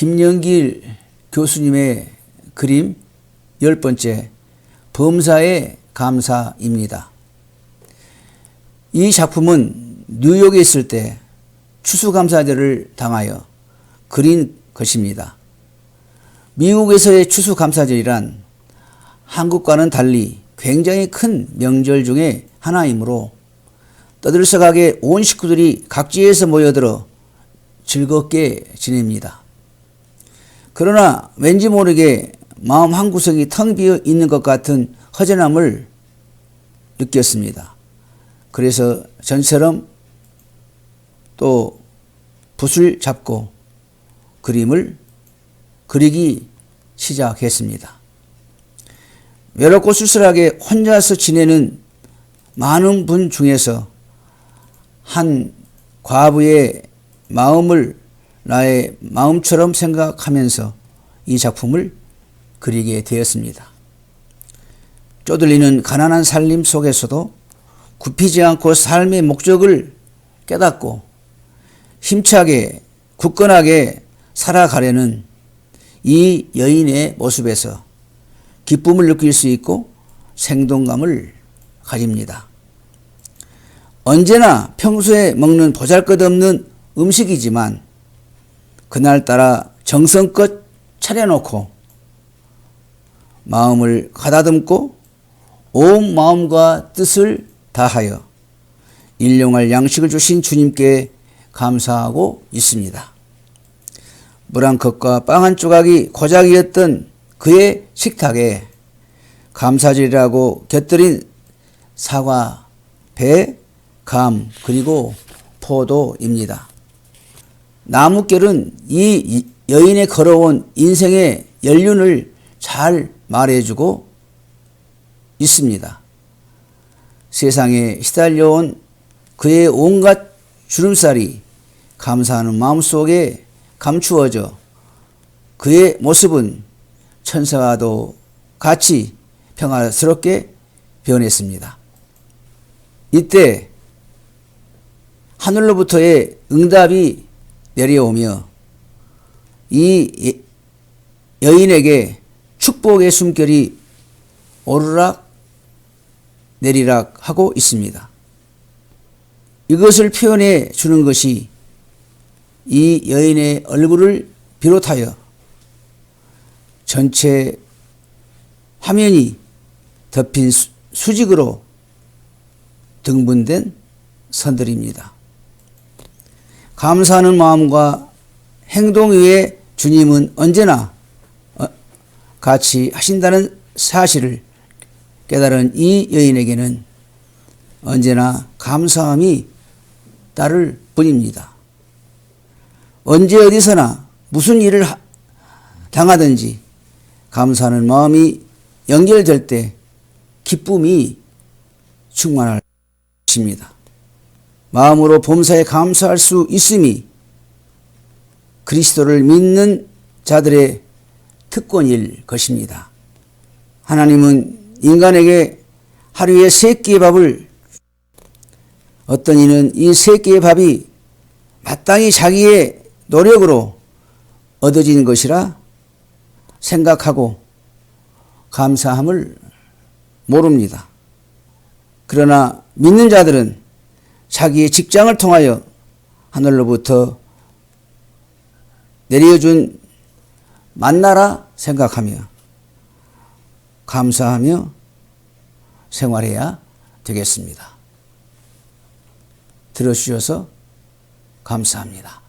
김영길 교수님의 그림 열 번째 범사의 감사입니다. 이 작품은 뉴욕에 있을 때 추수감사절을 당하여 그린 것입니다. 미국에서의 추수감사절이란 한국과는 달리 굉장히 큰 명절 중에 하나이므로 떠들썩하게 온 식구들이 각지에서 모여들어 즐겁게 지냅니다. 그러나 왠지 모르게 마음 한구석이 텅 비어 있는 것 같은 허전함을 느꼈습니다. 그래서 전처럼 또 붓을 잡고 그림을 그리기 시작했습니다. 외롭고 쓸쓸하게 혼자서 지내는 많은 분 중에서 한 과부의 마음을 나의 마음처럼 생각하면서 이 작품을 그리게 되었습니다. 쪼들리는 가난한 살림 속에서도 굽히지 않고 삶의 목적을 깨닫고 힘차게 굳건하게 살아가려는 이 여인의 모습에서 기쁨을 느낄 수 있고 생동감을 가집니다. 언제나 평소에 먹는 보잘것없는 음식이지만 그날따라 정성껏 차려놓고 마음을 가다듬고 온 마음과 뜻을 다하여 일용할 양식을 주신 주님께 감사하고 있습니다. 물 한 컵과 빵 한 조각이 고작이었던 그의 식탁에 감사절이라고 곁들인 사과, 배, 감, 그리고 포도입니다. 나무결은 이 여인의 걸어온 인생의 연륜을 잘 말해주고 있습니다. 세상에 시달려온 그의 온갖 주름살이 감사하는 마음속에 감추어져 그의 모습은 천사와도 같이 평화스럽게 변했습니다. 이때 하늘로부터의 응답이 내려오며 이 여인에게 축복의 숨결이 오르락 내리락 하고 있습니다. 이것을 표현해 주는 것이 이 여인의 얼굴을 비롯하여 전체 화면이 덮인 수직으로 등분된 선들입니다. 감사하는 마음과 행동 위에 주님은 언제나 어, 같이 하신다는 사실을 깨달은 이 여인에게는 언제나 감사함이 따를 뿐입니다. 언제 어디서나 무슨 일을 당하든지 감사하는 마음이 연결될 때 기쁨이 충만할 것입니다. 마음으로 범사에 감사할 수 있음이 그리스도를 믿는 자들의 특권일 것입니다. 하나님은 인간에게 하루에 세 끼의 밥을 어떤 이는 이 세 끼의 밥이 마땅히 자기의 노력으로 얻어진 것이라 생각하고 감사함을 모릅니다. 그러나 믿는 자들은 자기의 직장을 통하여 하늘로부터 내려준 만나라 생각하며 감사하며 생활해야 되겠습니다. 들어주셔서 감사합니다.